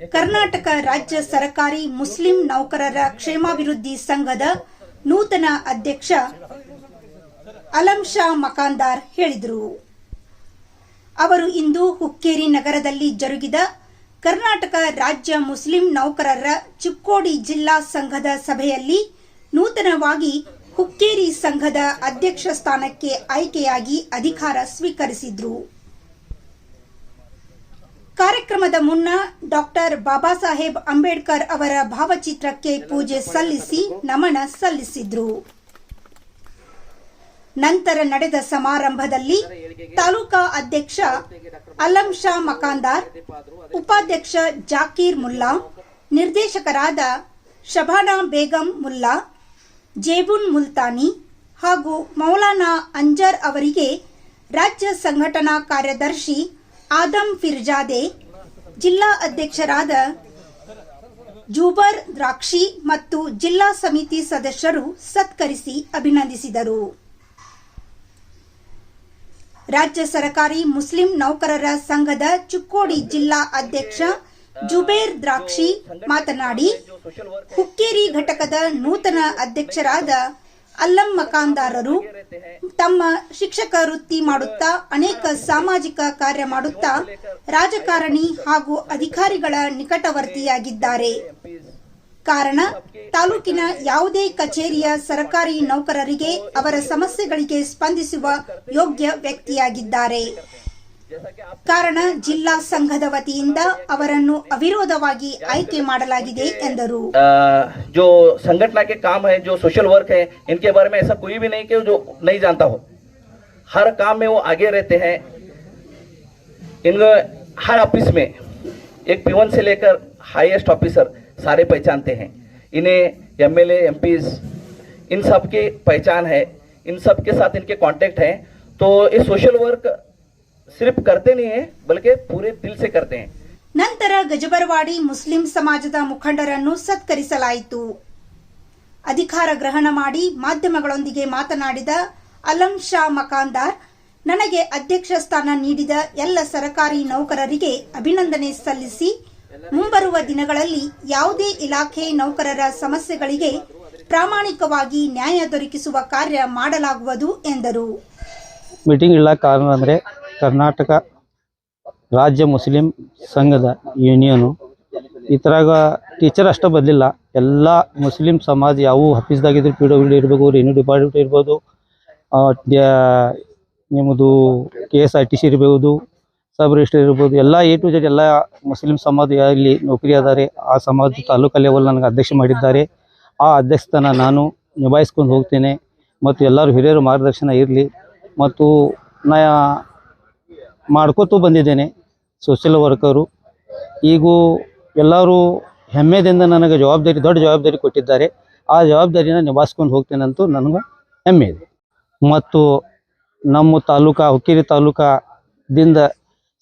ಕರ್ನಾಟಕ ರಾಜ್ಯ ಸರಕಾರಿ ಮುಸ್ಲಿಂ ನೌಕರರ ಕ್ಷೇಮಾಭಿವೃದ್ಧಿ ಸಂಘದ ನೂತನ ಅಧ್ಯಕ್ಷ ಅಲಂ ಶಾ ಮಕಾಂದಾರ್ ಹೇಳಿದರು. ಅವರು ಇಂದು ಹುಕ್ಕೇರಿ ನಗರದಲ್ಲಿ ಜರುಗಿದ ಕರ್ನಾಟಕ ರಾಜ್ಯ ಮುಸ್ಲಿಂ ನೌಕರರ ಚಿಕ್ಕೋಡಿ ಜಿಲ್ಲಾ ಸಂಘದ ಸಭೆಯಲ್ಲಿ ನೂತನವಾಗಿ ಹುಕ್ಕೇರಿ ಸಂಘದ ಅಧ್ಯಕ್ಷ ಸ್ಥಾನಕ್ಕೆ ಆಯ್ಕೆಯಾಗಿ ಅಧಿಕಾರ ಸ್ವೀಕರಿಸಿದ್ರು. ಕಾರ್ಯಕ್ರಮದ ಮುನ್ನ ಡಾಕ್ಟರ್ ಬಾಬಾ ಸಾಹೇಬ್ ಅಂಬೇಡ್ಕರ್ ಅವರ ಭಾವಚಿತ್ರಕ್ಕೆ ಪೂಜೆ ಸಲ್ಲಿಸಿ ನಮನ ಸಲ್ಲಿಸಿದ್ರು. ನಂತರ ನಡೆದ ಸಮಾರಂಭದಲ್ಲಿ ತಾಲೂಕಾ ಅಧ್ಯಕ್ಷ ಅಲಂ ಶಾ ಮಕಾಂದಾರ್, ಉಪಾಧ್ಯಕ್ಷ ಜಾಕೀರ್ ಮುಲ್ಲಾ, ನಿರ್ದೇಶಕರಾದ ಶಬಾನಾ ಬೇಗಂ ಮುಲ್ಲಾ, ಜೇಬುನ್ ಮುಲ್ತಾನಿ ಹಾಗೂ ಮೌಲಾನಾ ಅಂಜರ್ ಅವರಿಗೆ ರಾಜ್ಯ ಸಂಘಟನಾ ಕಾರ್ಯದರ್ಶಿ ಆದಂ ಫಿರ್ಜಾದೆ ಜಿಲ್ಲಾ ಅಧ್ಯಕ್ಷರಾದ ಜೂಬರ್ ದ್ರಾಕ್ಷಿ ಮತ್ತು ಜಿಲ್ಲಾ ಸಮಿತಿ ಸದಸ್ಯರು ಸತ್ಕರಿಸಿ ಅಭಿನಂದಿಸಿದರು. ರಾಜ್ಯ ಸರಕಾರಿ ಮುಸ್ಲಿಂ ನೌಕರರ ಸಂಘದ ಚುಕ್ಕೋಡಿ ಜಿಲ್ಲಾ ಅಧ್ಯಕ್ಷ ಜುಬೇರ್ ದ್ರಾಕ್ಷಿ ಮಾತನಾಡಿ, ಹುಕ್ಕೇರಿ ಘಟಕದ ನೂತನ ಅಧ್ಯಕ್ಷರಾದ ಅಲ್ಲಂ ಮಕಾಂದಾರರು ತಮ್ಮ ಶಿಕ್ಷಕ ವೃತ್ತಿ ಮಾಡುತ್ತಾ, ಅನೇಕ ಸಾಮಾಜಿಕ ಕಾರ್ಯ ಮಾಡುತ್ತಾ, ರಾಜಕಾರಣಿ ಹಾಗೂ ಅಧಿಕಾರಿಗಳ ನಿಕಟವರ್ತಿಯಾಗಿದ್ದಾರೆ. ಕಾರಣ, ತಾಲೂಕಿನ ಯಾವುದೇ ಕಚೇರಿಯ ಸರ್ಕಾರಿ ನೌಕರರಿಗೆ ಅವರ ಸಮಸ್ಯೆಗಳಿಗೆ ಸ್ಪಂದಿಸುವ ಯೋಗ್ಯ ವ್ಯಕ್ತಿಯಾಗಿದ್ದಾರೆ. ಕಾರಣ ಜಿಲ್ಲಾ ಸಂಘದ ವತಿಯಿಂದ ಅವರನ್ನು ಅವಿರೋಧವಾಗಿ ಆಯ್ಕೆ ಮಾಡಲಾಗಿದೆ ಎಂದರು अ, जो संगठना के काम है जो सोशल वर्क है इनके बारे में ऐसा कोई भी नहीं कि जो नहीं जानता हो हर काम में वो आगे रहते हैं इन हर ऑफिस में एक पीवन से लेकर हाईएस्ट ऑफिसर सारे पहचानते हैं इन्हें एम एल एम इन सब की पहचान है इन सब के साथ इनके कांटेक्ट हैं तो ये सोशल वर्क ಸಿರ್ಫ್ ಕರ್ತೆ ನೀ ಬಲ್ಕೆ ಪೂರೆ ದಿಲ್ ಸೆ ಕರ್ತೆ ನಂತರ ಗಜಬರವಾಡಿ ಮುಸ್ಲಿಂ ಸಮಾಜದ ಮುಖಂಡರನ್ನು ಸತ್ಕರಿಸಲಾಯಿತು. ಅಧಿಕಾರ ಗ್ರಹಣ ಮಾಡಿ ಮಾಧ್ಯಮಗಳೊಂದಿಗೆ ಮಾತನಾಡಿದ ಅಲಂ ಶಾ ಮಕಾಂದಾರ್ ನನಗೆ ಅಧ್ಯಕ್ಷ ಸ್ಥಾನ ನೀಡಿದ ಎಲ್ಲ ಸರಕಾರಿ ನೌಕರರಿಗೆ ಅಭಿನಂದನೆ ಸಲ್ಲಿಸಿ ಮುಂಬರುವ ದಿನಗಳಲ್ಲಿ ಯಾವುದೇ ಇಲಾಖೆ ನೌಕರರ ಸಮಸ್ಯೆಗಳಿಗೆ ಪ್ರಾಮಾಣಿಕವಾಗಿ ನ್ಯಾಯ ದೊರಕಿಸುವ ಕಾರ್ಯ ಮಾಡಲಾಗುವುದು ಎಂದರು. ಮೀಟಿಂಗ್ ಇಲ್ಲ ಕಾರಣ ಅಂದ್ರೆ ಕರ್ನಾಟಕ ರಾಜ್ಯ ಮುಸ್ಲಿಂ ಸಂಘದ ಯೂನಿಯನು ಇದ್ರಾಗ ಟೀಚರ್ ಅಷ್ಟೇ ಬದಲಿಲ್ಲ ಎಲ್ಲ ಮುಸ್ಲಿಂ ಸಮಾಜ ಯಾವೂ ಆಫೀಸ್ದಾಗಿದ್ರು ಪಿ ಡಬ್ಲ್ಯೂ ಇರ್ಬೋದು ರೆನ್ಯೂ ಡಿಪಾರ್ಟ್ಮೆಂಟ್ ಇರ್ಬೋದು ನಿಮ್ಮದು K S R T C ಇರ್ಬೋದು ಸಬ್ ರಿಜಿಸ್ಟರ್ ಇರ್ಬೋದು, ಎಲ್ಲ ಎ ಟು ಜೆಡ್ ಎಲ್ಲ ಮುಸ್ಲಿಂ ಸಮಾಜ ಇಲ್ಲಿ ನೌಕರಿ ಅದಾರೆ. ಆ ಸಮಾಜ ತಾಲೂಕು ಲೆವೆಲ್ ನನಗೆ ಅಧ್ಯಕ್ಷ ಮಾಡಿದ್ದಾರೆ. ಆ ಅಧ್ಯಕ್ಷತನ ನಾನು ನಿಭಾಯಿಸ್ಕೊಂಡು ಹೋಗ್ತೇನೆ. ಮತ್ತು ಎಲ್ಲರೂ ಹಿರಿಯರು ಮಾರ್ಗದರ್ಶನ ಇರಲಿ. ಮತ್ತು ನಾ ಮಾಡ್ಕೋತು ಬಂದಿದ್ದೇನೆ ಸೋಷಿಯಲ್ ವರ್ಕರು ಈಗೂ ಎಲ್ಲರೂ ಹೆಮ್ಮೆದಿಂದ ನನಗೆ ಜವಾಬ್ದಾರಿ, ದೊಡ್ಡ ಜವಾಬ್ದಾರಿ ಕೊಟ್ಟಿದ್ದಾರೆ. ಆ ಜವಾಬ್ದಾರಿನ ನಿಭಾಯಿಸ್ಕೊಂಡು ಹೋಗ್ತೇನೆ ಅಂತೂ ನನಗೆ ಹೆಮ್ಮೆ ಇದೆ. ಮತ್ತು ನಮ್ಮ ತಾಲೂಕಾ, ಹುಕ್ಕೇರಿ ತಾಲೂಕಾದಿಂದ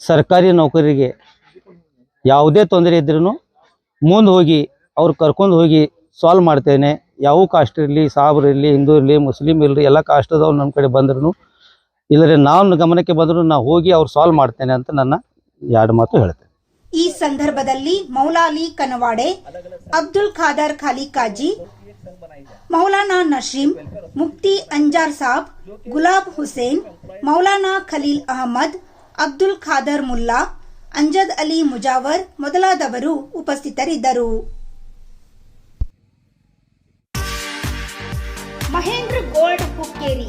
ಸರ್ಕಾರಿ ನೌಕರಿಗೆ ಯಾವುದೇ ತೊಂದರೆ ಇದ್ರೂ ಮುಂದೆ ಹೋಗಿ ಅವ್ರು ಕರ್ಕೊಂಡು ಹೋಗಿ ಸಾಲ್ವ್ ಮಾಡ್ತೇನೆ. ಯಾವ ಕಾಸ್ಟ್ ಇರಲಿ ಸಾಬ್ರು ಇರಲಿ, ಹಿಂದೂ ಇರಲಿ ಮುಸ್ಲಿಮ್ ಇರಲಿ, ಎಲ್ಲ ಕಾಸ್ಟದವ್ರು ನಮ್ಮ ಕಡೆ ಬಂದ್ರು ಇಲ್ಲರೆ ನಾನು ಗಮನಕ್ಕೆ ಬಂದರೂ ನಾ ಹೋಗಿ ಅವ್ರು ಸಾಲ್ವ್ ಮಾಡ್ತೇನೆ ಅಂತ ನನ್ನ ಎರಡು ಮಾತು ಹೇಳ್ತೇನೆ. ಈ ಸಂದರ್ಭದಲ್ಲಿ ಮೌಲಾಲಿ ಕನವಾಡೆ, ಅಬ್ದುಲ್ ಖಾದರ್ ಖಾಲಿ ಕಾಜಿ ಮೌಲಾನಾ ನಶೀಂ ಮುಕ್ತಿ ಅಂಜಾರ್ ಸಾಬ್, ಗುಲಾಬ್ ಹುಸೇನ್, ಮೌಲಾನಾ ಖಲೀಲ್ ಅಹಮದ್, ಅಬ್ದುಲ್ ಖಾದರ್ ಮುಲ್ಲಾ, ಅಂಜದ್ ಅಲಿ ಮುಜಾವರ್ ಮೊದಲಾದವರು ಉಪಸ್ಥಿತರಿದ್ದರು. ಮಹೇಂದ್ರ ಗೋಲ್ಡ್ ಹುಕ್ಕೇರಿ.